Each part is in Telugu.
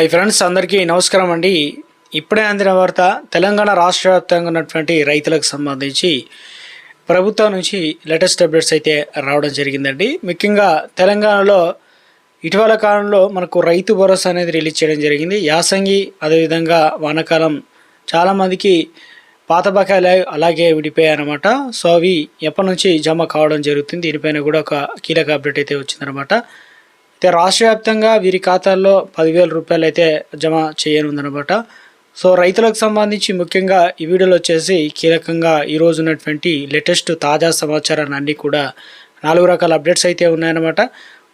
హై ఫ్రెండ్స్ అందరికీ నమస్కారం అండి. ఇప్పుడే అందిన వార్త తెలంగాణ రాష్ట్ర వ్యాప్తంగా ఉన్నటువంటి రైతులకు సంబంధించి ప్రభుత్వం నుంచి లేటెస్ట్ అప్డేట్స్ అయితే రావడం జరిగిందండి. ముఖ్యంగా తెలంగాణలో ఇటీవల కాలంలో మనకు రైతు భరోసా అనేది రిలీజ్ చేయడం జరిగింది. యాసంగి అదేవిధంగా వానాకాలం చాలామందికి పాత బకాయిలు అలాగే విడిపోయాయి అనమాట సో అవి ఎప్పటి నుంచి జమ కావడం జరుగుతుంది దీనిపైన కూడా ఒక కీలక అప్డేట్ అయితే వచ్చిందనమాట అయితే రాష్ట్ర వ్యాప్తంగా వీరి ఖాతాల్లో పదివేల రూపాయలు అయితే జమ చేయనుందనమాట సో రైతులకు సంబంధించి ముఖ్యంగా ఈ వీడియోలో వచ్చేసి కీలకంగా ఈరోజు ఉన్నటువంటి లేటెస్ట్ తాజా సమాచారాన్ని అన్నీ కూడా నాలుగు రకాల అప్డేట్స్ అయితే ఉన్నాయన్నమాట.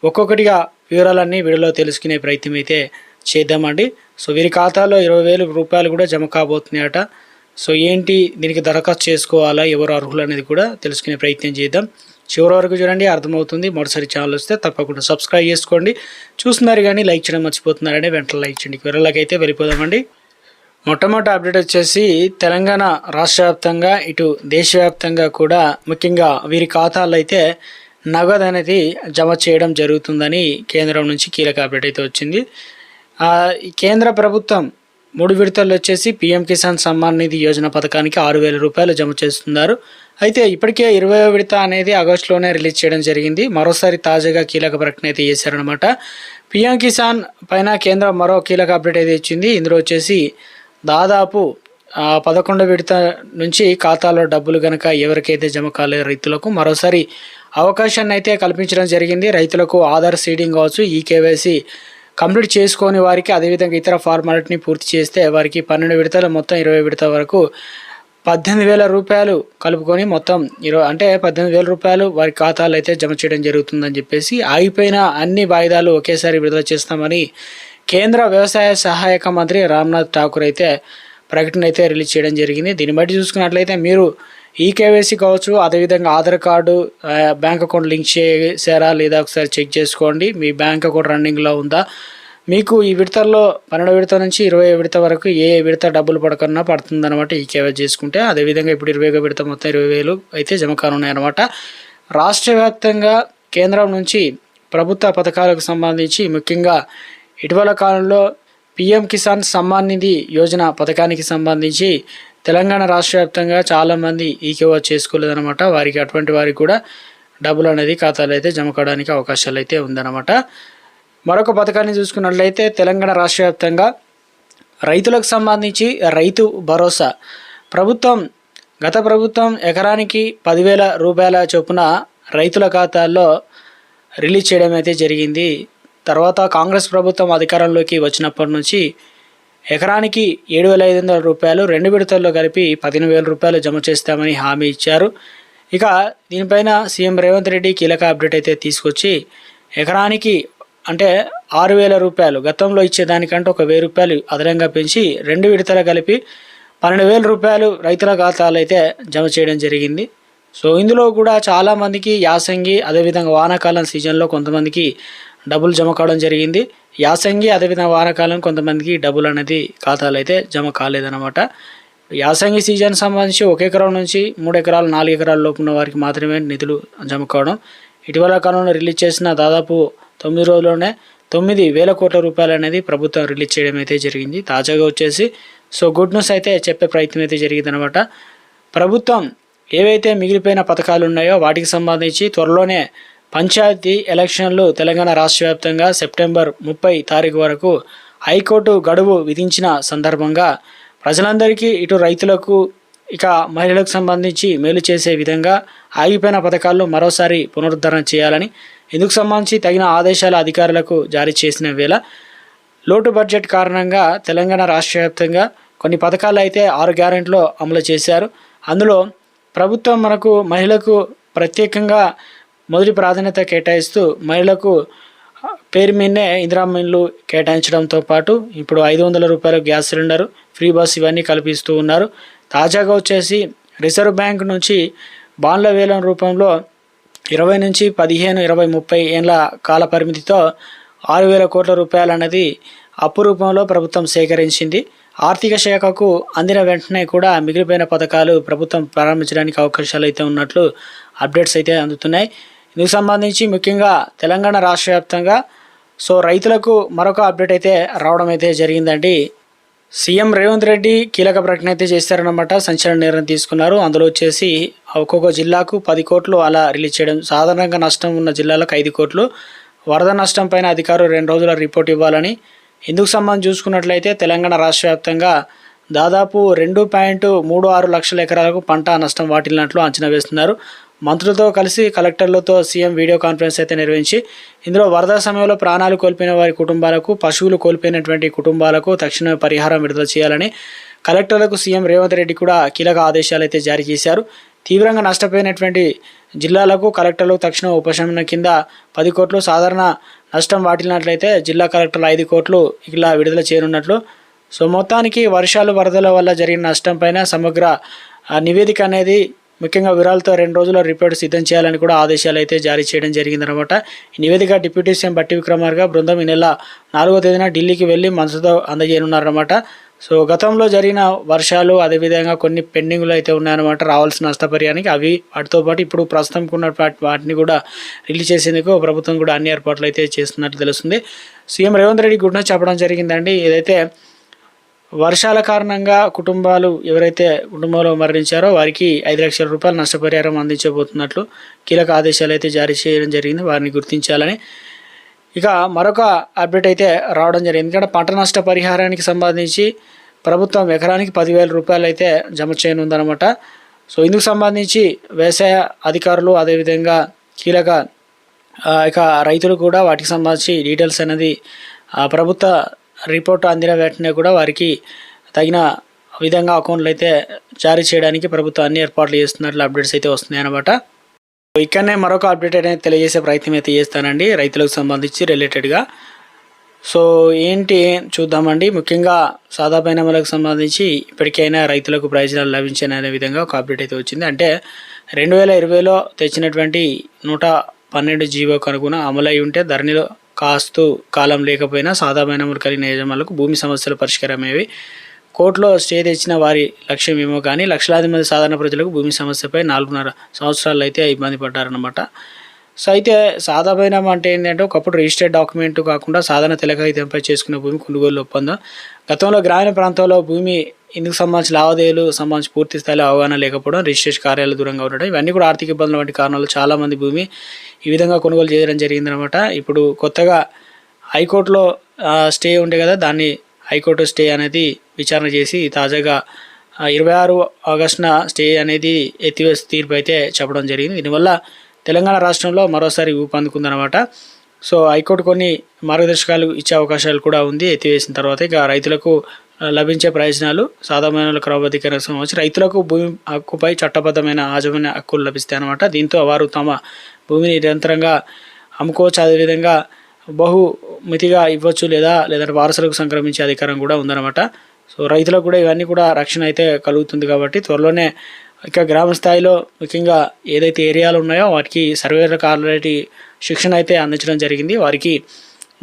ఒక్కొక్కటిగా వివరాలన్నీ వీడియోలో తెలుసుకునే ప్రయత్నం అయితే చేద్దామండి. సో వీరి ఖాతాలో ఇరవై వేలు రూపాయలు కూడా జమ కాబోతున్నాయట. సో ఏంటి దీనికి దరఖాస్తు చేసుకోవాలా ఎవరు అర్హులు అనేది కూడా తెలుసుకునే ప్రయత్నం చేద్దాం. చివరి వరకు చూడండి అర్థమవుతుంది. మరోసారి ఛానల్ వస్తే తప్పకుండా సబ్స్క్రైబ్ చేసుకోండి. చూస్తున్నారు కానీ లైక్ చేయడం మర్చిపోతున్నారని వెంటనే లైక్ చేయండి. వివరాలకి అయితే వెళ్ళిపోదామండి. మొట్టమొదటి అప్డేట్ వచ్చేసి తెలంగాణ రాష్ట్ర వ్యాప్తంగా ఇటు దేశవ్యాప్తంగా కూడా ముఖ్యంగా వీరి ఖాతాల్లో అయితే నగదు అనేది జమ చేయడం జరుగుతుందని కేంద్రం నుంచి కీలక అప్డేట్ అయితే వచ్చింది. కేంద్ర ప్రభుత్వం మూడు విడతలు వచ్చేసి పీఎం కిసాన్ సమ్మాన్ నిధి యోజన పథకానికి ఆరు వేల రూపాయలు జమ చేస్తున్నారు. అయితే ఇప్పటికే ఇరవై విడత అనేది ఆగస్టులోనే రిలీజ్ చేయడం జరిగింది. మరోసారి తాజాగా కీలక ప్రకటన అయితే చేశారనమాట పీఎం కిసాన్ పైన కేంద్రం మరో కీలక అప్డేట్ అయితే ఇచ్చింది. ఇందులో వచ్చేసి దాదాపు పదకొండు విడత నుంచి ఖాతాలో డబ్బులు కనుక ఎవరికైతే జమ కాలేదు రైతులకు మరోసారి అవకాశాన్ని అయితే కల్పించడం జరిగింది. రైతులకు ఆధార్ సీడింగ్ కావచ్చు ఈ కేవైసీ కంప్లీట్ చేసుకొని వారికి అదేవిధంగా ఇతర ఫార్మాలిటీని పూర్తి చేస్తే వారికి పన్నెండు విడతలు మొత్తం ఇరవై విడత వరకు పద్దెనిమిది వేల రూపాయలు కలుపుకొని మొత్తం ఇరవై అంటే పద్దెనిమిది వేల రూపాయలు వారి ఖాతాలో అయితే జమ చేయడం జరుగుతుందని చెప్పేసి ఆగిపోయిన అన్ని వాయిదాలు ఒకేసారి విడుదల చేస్తామని కేంద్ర వ్యవసాయ సహాయక మంత్రి రామ్నాథ్ ఠాకూర్ అయితే ప్రకటన అయితే రిలీజ్ చేయడం జరిగింది. దీన్ని బట్టి చూసుకున్నట్లయితే మీరు ఈ కేవైసీ కావచ్చు అదేవిధంగా Aadhaar card bank account link చేసారా లేదా ఒకసారి చెక్ చేసుకోండి. మీ బ్యాంక్ అకౌంట్ రన్నింగ్లో ఉందా? మీకు ఈ విడతల్లో పన్నెండు విడత నుంచి ఇరవై విడత వరకు ఏ విడత డబ్బులు పడకన్నా పడుతుందన్నమాట ఈ కేవైసీ చేసుకుంటే. అదేవిధంగా ఇప్పుడు ఇరవై విడత మొత్తం ఇరవై వేలు అయితే జమ కానున్నాయన్నమాట. రాష్ట్ర వ్యాప్తంగా కేంద్రం నుంచి ప్రభుత్వ పథకాలకు సంబంధించి ముఖ్యంగా ఇటీవల కాలంలో పిఎం కిసాన్ సమ్మాన్ నిధి యోజన పథకానికి సంబంధించి తెలంగాణ రాష్ట్ర వ్యాప్తంగా చాలామంది ఈకేవా చేసుకోలేదన్నమాట. వారికి అటువంటి వారికి కూడా డబ్బులు అనేది ఖాతాలో అయితే జమ కావడానికి అవకాశాలు అయితే ఉందన్నమాట. మరొక పథకాన్ని చూసుకున్నట్లయితే తెలంగాణ రాష్ట్ర వ్యాప్తంగా రైతులకు సంబంధించి రైతు భరోసా. ప్రభుత్వం గత ప్రభుత్వం ఎకరానికి పదివేల రూపాయల చొప్పున రైతుల ఖాతాల్లో రిలీజ్ చేయడం అయితే జరిగింది. తర్వాత కాంగ్రెస్ ప్రభుత్వం అధికారంలోకి వచ్చినప్పటి నుంచి ఎకరానికి ఏడు వేల ఐదు వందల రూపాయలు రెండు విడతల్లో కలిపి పదిహేను వేల రూపాయలు జమ చేస్తామని హామీ ఇచ్చారు. ఇక దీనిపైన సీఎం రేవంత్ రెడ్డి కీలక అప్డేట్ అయితే తీసుకొచ్చి ఎకరానికి అంటే ఆరు వేల రూపాయలు. గతంలో ఇచ్చేదానికంటే ఒక వెయ్యి రూపాయలు అదనంగా పెంచి రెండు విడతలు కలిపి పన్నెండు వేల రూపాయలు రైతుల ఖాతాలు అయితే జమ చేయడం జరిగింది. సో ఇందులో కూడా చాలామందికి యాసంగి అదేవిధంగా వానాకాలం సీజన్లో కొంతమందికి డబ్బులు జమ కావడం జరిగింది. యాసంగి అదేవిధంగా వానాకాలం కొంతమందికి డబ్బులు అనేది ఖాతాలు అయితే జమ కాలేదన్నమాట. యాసంగి సీజన్ సంబంధించి ఒక ఎకరం నుంచి మూడు ఎకరాలు నాలుగు ఎకరాల లోపు ఉన్న వారికి మాత్రమే నిధులు జమ కావడం. ఇటీవల కాలంలో రిలీజ్ చేసిన దాదాపు తొమ్మిది రోజుల్లోనే తొమ్మిది వేల కోట్ల రూపాయలు అనేది ప్రభుత్వం రిలీజ్ చేయడం అయితే జరిగింది. తాజాగా వచ్చేసి సో గుడ్ న్యూస్ అయితే చెప్పే ప్రయత్నం అయితే జరిగింది అనమాట ప్రభుత్వం ఏవైతే మిగిలిపోయిన పథకాలు ఉన్నాయో వాటికి సంబంధించి త్వరలోనే పంచాయతీ ఎలక్షన్లు తెలంగాణ రాష్ట్ర వ్యాప్తంగా సెప్టెంబర్ ముప్పై తారీఖు వరకు హైకోర్టు గడువు విధించిన సందర్భంగా ప్రజలందరికీ ఇటు రైతులకు ఇక మహిళలకు సంబంధించి మేలు చేసే విధంగా ఆగిపోయిన పథకాల్లో మరోసారి పునరుద్ధరణ చేయాలని ఇందుకు సంబంధించి తగిన ఆదేశాల అధికారులకు జారీ చేసిన వేళ లోటు బడ్జెట్ కారణంగా తెలంగాణ రాష్ట్ర వ్యాప్తంగా కొన్ని పథకాలు అయితే ఆరు గ్యారెంట్లో అమలు చేశారు. అందులో ప్రభుత్వం మనకు మహిళకు ప్రత్యేకంగా మొదటి ప్రాధాన్యత కేటాయిస్తూ మహిళలకు పేరు మీదనే ఇందిరా ఇల్లు కేటాయించడంతో పాటు ఇప్పుడు ఐదు వందల రూపాయల గ్యాస్ సిలిండర్ ఫ్రీ బస్ ఇవన్నీ కల్పిస్తూ ఉన్నారు. తాజాగా వచ్చేసి రిజర్వ్ బ్యాంక్ నుంచి బాండ్ల వేలం రూపంలో ఇరవై నుంచి పదిహేను ఇరవై ముప్పై ఏళ్ళ కాల పరిమితితో ఆరు వేల కోట్ల రూపాయలు అనేది అప్పు రూపంలో ప్రభుత్వం సేకరించింది. ఆర్థిక శాఖకు అందిన వెంటనే కూడా మిగిలిపోయిన పథకాలు ప్రభుత్వం ప్రారంభించడానికి అవకాశాలు అయితే ఉన్నట్లు అప్డేట్స్ అయితే అందుతున్నాయి. ఇందుకు సంబంధించి ముఖ్యంగా తెలంగాణ రాష్ట్ర వ్యాప్తంగా సో రైతులకు మరొక అప్డేట్ అయితే రావడం అయితే జరిగిందండి. సీఎం రేవంత్ రెడ్డి కీలక ప్రకటన అయితే చేశారనమాట సంచలన నిర్ణయం తీసుకున్నారు. అందులో వచ్చేసి ఒక్కొక్క జిల్లాకు పది కోట్లు అలా రిలీజ్ చేయడం సాధారణంగా నష్టం ఉన్న జిల్లాలకు ఐదు కోట్లు. వరద నష్టం పైన అధికారులు రెండు రోజుల రిపోర్ట్ ఇవ్వాలని. ఇందుకు సంబంధం చూసుకున్నట్లయితే తెలంగాణ రాష్ట్ర వ్యాప్తంగా దాదాపు రెండు పాయింట్ మూడు ఆరు లక్షల ఎకరాలకు పంట నష్టం వాటిల్లినట్లు అంచనా వేస్తున్నారు. మంత్రులతో కలిసి కలెక్టర్లతో సీఎం వీడియో కాన్ఫరెన్స్ అయితే నిర్వహించి ఇందులో వరద సమయంలో ప్రాణాలు కోల్పోయిన వారి కుటుంబాలకు పశువులు కోల్పోయినటువంటి కుటుంబాలకు తక్షణమే పరిహారం విడుదల చేయాలని కలెక్టర్లకు సీఎం రేవంత్ రెడ్డి కూడా కీలక ఆదేశాలు అయితే జారీ చేశారు. తీవ్రంగా నష్టపోయినటువంటి జిల్లాలకు కలెక్టర్లు తక్షణ ఉపశమనం కింద పది కోట్లు సాధారణ నష్టం వాటిల్లినట్లయితే జిల్లా కలెక్టర్లు ఐదు కోట్లు ఇలా విడుదల చేయనున్నట్లు. సో మొత్తానికి వర్షాలు వరదల వల్ల జరిగిన నష్టం పైన సమగ్ర ఆ, నివేదిక అనేది ముఖ్యంగా వివరాలతో రెండు రోజుల రిపోర్ట్ సిద్ధం చేయాలని కూడా ఆదేశాలు అయితే జారీ చేయడం జరిగిందనమాట. ఈ నివేదిక డిప్యూటీ సీఎం బట్టి విక్రమార్క బృందం ఈ నెల నాలుగో తేదీన ఢిల్లీకి వెళ్ళి మనసుతో అందజేయనున్నారన్నమాట సో గతంలో జరిగిన వర్షాలు అదేవిధంగా కొన్ని పెండింగ్లు అయితే ఉన్నాయన్నమాట రావాల్సిన నష్టపరిహారానికి అవి వాటితో పాటు ఇప్పుడు ప్రస్తుతం ఉన్న వాటిని కూడా రిలీజ్ చేసేందుకు ప్రభుత్వం కూడా అన్ని ఏర్పాట్లు అయితే చేస్తున్నట్లు తెలుస్తుంది. సీఎం రేవంత్ రెడ్డి గుడిన చెప్పడం జరిగిందండి. ఏదైతే వర్షాల కారణంగా కుటుంబాలు ఎవరైతే కుటుంబంలో మరణించారో వారికి ఐదు లక్షల రూపాయలు నష్టపరిహారం అందించబోతున్నట్లు కీలక ఆదేశాలు అయితే జారీ చేయడం జరిగింది. వారిని గుర్తించాలని ఇక మరొక అప్డేట్ అయితే రావడం జరిగింది. ఎందుకంటే పంట నష్ట పరిహారానికి సంబంధించి ప్రభుత్వం ఎకరానికి పదివేల రూపాయలు అయితే జమ చేయనుందనమాట సో ఇందుకు సంబంధించి వ్యవసాయ అధికారులు అదేవిధంగా కీలక ఇక రైతులు కూడా వాటికి సంబంధించి డీటెయిల్స్ అనేది ఆ, ప్రభుత్వ రిపోర్ట్ అందిన వెంటనే కూడా వారికి తగిన విధంగా అకౌంట్లు అయితే జారీ చేయడానికి ప్రభుత్వం అన్ని ఏర్పాట్లు చేస్తున్నట్లు అప్డేట్స్ అయితే వస్తున్నాయి అనమాట ఇక్కడనే మరొక అప్డేట్ అనేది తెలియజేసే ప్రయత్నం అయితే చేస్తానండి రైతులకు సంబంధించి రిలేటెడ్గా సో ఏంటి చూద్దామండి ముఖ్యంగా సాదా అమలకు సంబంధించి ఇప్పటికైనా రైతులకు ప్రయోజనాలు లభించాయి విధంగా ఒక అప్డేట్ అయితే వచ్చింది. అంటే రెండు వేల ఇరవైలో తెచ్చినటువంటి నూట పన్నెండు జీవోకు అనుగుణ అమలై ఉంటే ధరణిలో కాస్తూ కాలం లేకపోయినా సాదా కలిగిన యజమానులకు భూమి సమస్యలు పరిష్కారమేవి. కోర్టులో స్టే తెచ్చిన వారి లక్ష్యం ఏమో కానీ లక్షలాది మంది సాధారణ ప్రజలకు భూమి సమస్యపై నాలుగున్నర సంవత్సరాలు అయితే ఇబ్బంది పడ్డారన్నమాట. సో అయితే సాధారణ అంటే ఏంటంటే ఒకప్పుడు రిజిస్టర్డ్ డాక్యుమెంట్ కాకుండా సాధారణ తెలకాయితంపై చేసుకున్న భూమి కొనుగోలు ఒప్పందం. గతంలో గ్రామీణ ప్రాంతాల్లో భూమి ఇందుకు సంబంధించి లావాదేవీలు సంబంధించి పూర్తి స్థాయిలో అవగాహన లేకపోవడం రిజిస్ట్రేషన్ కార్యాలయాలు దూరంగా ఉండడం ఇవన్నీ కూడా ఆర్థిక ఇబ్బందులు వంటి కారణాలు చాలామంది భూమి ఈ విధంగా కొనుగోలు చేయడం జరిగిందనమాట ఇప్పుడు కొత్తగా హైకోర్టులో స్టే ఉండే కదా దాన్ని హైకోర్టు స్టే అనేది విచారణ చేసి తాజాగా ఇరవై ఆరు ఆగస్టున స్టే అనేది ఎత్తివేసి తీర్పు అయితే చెప్పడం జరిగింది. దీనివల్ల తెలంగాణ రాష్ట్రంలో మరోసారి ఊపందుకుందనమాట సో హైకోర్టు కొన్ని మార్గదర్శకాలు ఇచ్చే అవకాశాలు కూడా ఉంది. ఎత్తివేసిన తర్వాత ఇక రైతులకు లభించే ప్రయోజనాలు సాధారణ క్రమబద్ధీకరణ సంబంధించి రైతులకు భూమి హక్కుపై చట్టబద్ధమైన యాజమాన్య హక్కులు లభిస్తాయి అనమాట దీంతో వారు తమ భూమిని నిరంతరంగా అమ్ముకోవచ్చు. అదేవిధంగా బహుమితిగా ఇవ్వచ్చు లేదా లేదంటే వారసులకు సంక్రమించే అధికారం కూడా ఉందన్నమాట. సో రైతులకు కూడా ఇవన్నీ కూడా రక్షణ అయితే కలుగుతుంది కాబట్టి త్వరలోనే ఇక గ్రామ స్థాయిలో ముఖ్యంగా ఏదైతే ఏరియాలు ఉన్నాయో వాటికి సర్వేల ఆల్రెడీ శిక్షణ అయితే అందించడం జరిగింది. వారికి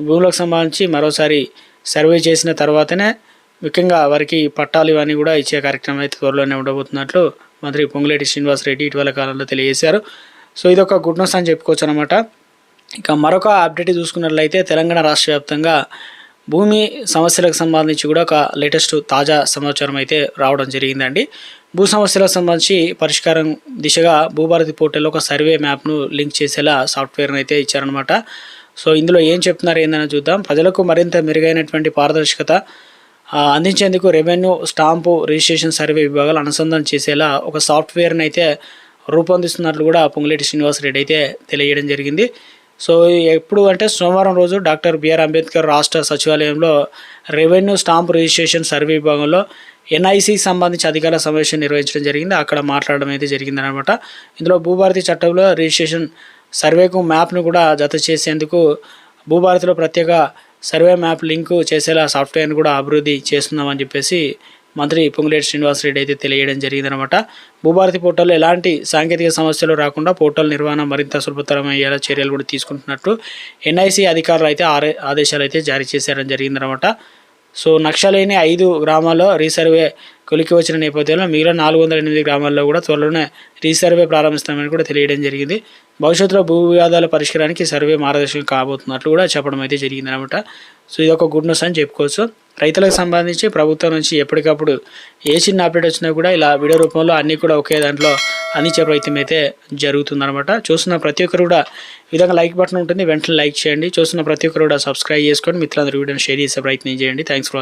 భూములకు సంబంధించి మరోసారి సర్వే చేసిన తర్వాతనే ముఖ్యంగా వారికి పట్టాలు ఇవన్నీ కూడా ఇచ్చే కార్యక్రమం అయితే త్వరలోనే ఉండబోతున్నట్లు మంత్రి పొంగులేటి శ్రీనివాసరెడ్డి ఇటీవల కాలంలో తెలియజేశారు. సో ఇది ఒక గుడ్ న్యూస్ అని చెప్పుకోవచ్చు అనమాట ఇక మరొక అప్డేట్ చూసుకున్నట్లయితే తెలంగాణ రాష్ట్ర వ్యాప్తంగా భూమి సమస్యలకు సంబంధించి కూడా ఒక లేటెస్ట్ తాజా సమాచారం అయితే రావడం జరిగిందండి. భూ సమస్యలకు సంబంధించి పరిష్కారం దిశగా భూభారతి పోర్టల్లో ఒక సర్వే మ్యాప్ను లింక్ చేసేలా సాఫ్ట్వేర్ని అయితే ఇచ్చారనమాట సో ఇందులో ఏం చెప్తున్నారు ఏందని చూద్దాం. ప్రజలకు మరింత మెరుగైనటువంటి పారదర్శకత అందించేందుకు రెవెన్యూ స్టాంపు రిజిస్ట్రేషన్ సర్వే విభాగాలు అనుసంధానం చేసేలా ఒక సాఫ్ట్వేర్ని అయితే రూపొందిస్తున్నట్లు కూడా పొంగులేటి శ్రీనివాసరెడ్డి అయితే తెలియజేయడం జరిగింది. సో ఎప్పుడు అంటే సోమవారం రోజు డాక్టర్ బిఆర్ అంబేద్కర్ రాష్ట్ర సచివాలయంలో రెవెన్యూ స్టాంప్ రిజిస్ట్రేషన్ సర్వే విభాగంలో ఎన్ఐసికి సంబంధించి అధికారుల సమావేశం నిర్వహించడం జరిగింది. అక్కడ మాట్లాడడం అయితే జరిగిందనమాట ఇందులో భూభారతి చట్టంలో రిజిస్ట్రేషన్ సర్వేకు మ్యాప్ను కూడా జత చేసేందుకు భూభారతిలో ప్రత్యేక సర్వే మ్యాప్ లింకు చేసేలా సాఫ్ట్వేర్ను కూడా అభివృద్ధి చేస్తున్నామని చెప్పేసి మంత్రి పొంగులేటి శ్రీనివాసరెడ్డి అయితే తెలియడం జరిగిందనమాట భూభారతి పోర్టల్లో ఎలాంటి సాంకేతిక సమస్యలు రాకుండా పోర్టల్ నిర్వహణ మరింత సులభతరం అయ్యేలా చర్యలు కూడా తీసుకుంటున్నట్టు ఎన్ఐసి అధికారులు అయితే ఆదేశాలు అయితే జారీ చేశారని జరిగిందనమాట సో నక్షలేని ఐదు గ్రామాల్లో రీసర్వే కొలికి వచ్చిన నేపథ్యంలో మిగిలిన నాలుగు వందల ఎనిమిది గ్రామాల్లో కూడా త్వరలోనే రీసర్వే ప్రారంభిస్తామని కూడా తెలియడం జరిగింది. భవిష్యత్తులో భూ వివాదాల పరిష్కారానికి సర్వే మార్గదర్శకం కాబోతున్నట్లు కూడా చెప్పడం అయితే జరిగిందనమాట సో ఇది ఒక గుడ్ న్యూస్ అని చెప్పుకోవచ్చు. రైతులకు సంబంధించి ప్రభుత్వం నుంచి ఎప్పటికప్పుడు ఏ చిన్న అప్డేట్ వచ్చినా కూడా ఇలా వీడియో రూపంలో అన్నీ కూడా ఒకే దాంట్లో అందించే ప్రయత్నం అయితే జరుగుతుందన్నమాట. చూస్తున్న ప్రతి ఒక్కరు కూడా విధంగా లైక్ బటన్ ఉంటుంది వెంటనే లైక్ చేయండి. చూస్తున్న ప్రతి ఒక్కరు కూడా సబ్స్క్రైబ్ చేసుకొని మిత్రులందరూ వీడియోని షేర్ చేసే ప్రయత్నం చేయండి. Thanks for